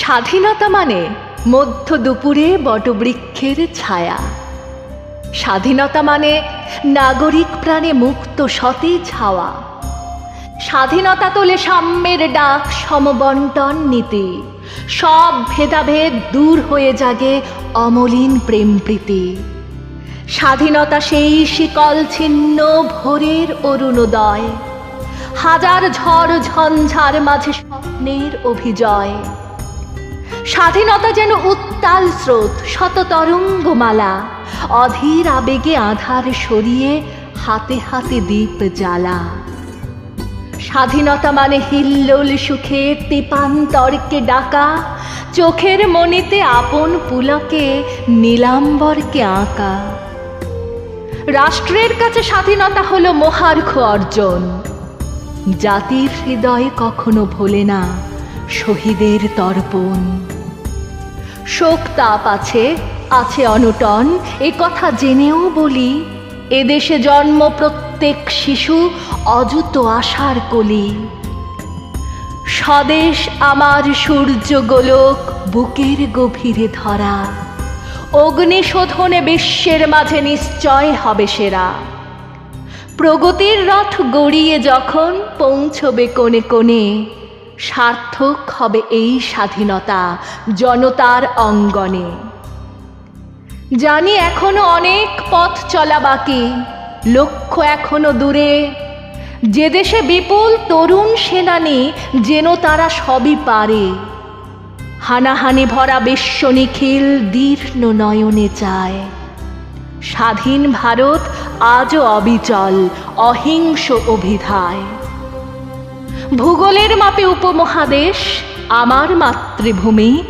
স্বাধীনতা মানে মধ্য দুপুরে বটবৃক্ষের ছায়া। স্বাধীনতা মানে নাগরিক প্রাণে মুক্ত সতেজ হাওয়া। স্বাধীনতা তোলে সাম্যের ডাক সমবন্টন নীতি। সব ভেদাভেদ দূর হয়ে জাগে অমলিন প্রেম প্রীতি। স্বাধীনতা সেই শিকল ছিন্ন ভোরের অরুণোদয়। হাজার ঝড় ঝঞ্ঝার মাঝে স্বপ্নের অভিজয়। স্বাধীনতা যেন উত্তাল স্রোত শত তরঙ্গমালা অধীর আবেগে আধার সরিয়ে হাতে হাতে দীপ জ্বালা। স্বাধীনতা মানে হিল্লোল সুখে তেপান্তরকে ডাকা, চোখের মনিতে আপন পুলকে, নীলাম্বরকে আঁকা। রাষ্ট্রের কাছে স্বাধীনতা হলো মহার্ঘ অর্জন। জাতির হৃদয় কখনো ভোলে না। শহীদের তর্পণ। শোক তাপ আছে আছে অনটন। এ কথা জেনেও বলি এদেশে জন্ম প্রত্যেক শিশু অযুত আশার কলি। স্বদেশ আমার সূর্য গোলক, বুকের গভীরে ধরা। অগ্নিশোধনে বিশ্বের মাঝে নিশ্চয় হবে সেরা। প্রগতির রথ গড়িয়ে যখন পৌঁছবে কোণে কোণে সার্থক হবে এই স্বাধীনতা জনতার অঙ্গনে। জানি এখনও অনেক পথ চলা বাকি, লক্ষ্য এখনও দূরে। যে দেশে বিপুল তরুণ সেনানী, যেন তারা সবই পারে। হানাহানি ভরা বিশ্ব নিখিল দীর্ণ নয়নে চায়। স্বাধীন ভারত আজও অবিচল, অহিংস অভিধায়। ভূগোলের মাপে উপমহাদেশ আমার মাতৃভূমি।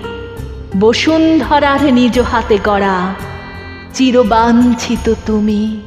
বসুন্ধরার নিজ হাতে গড়া চিরবাঞ্ছিত তুমি।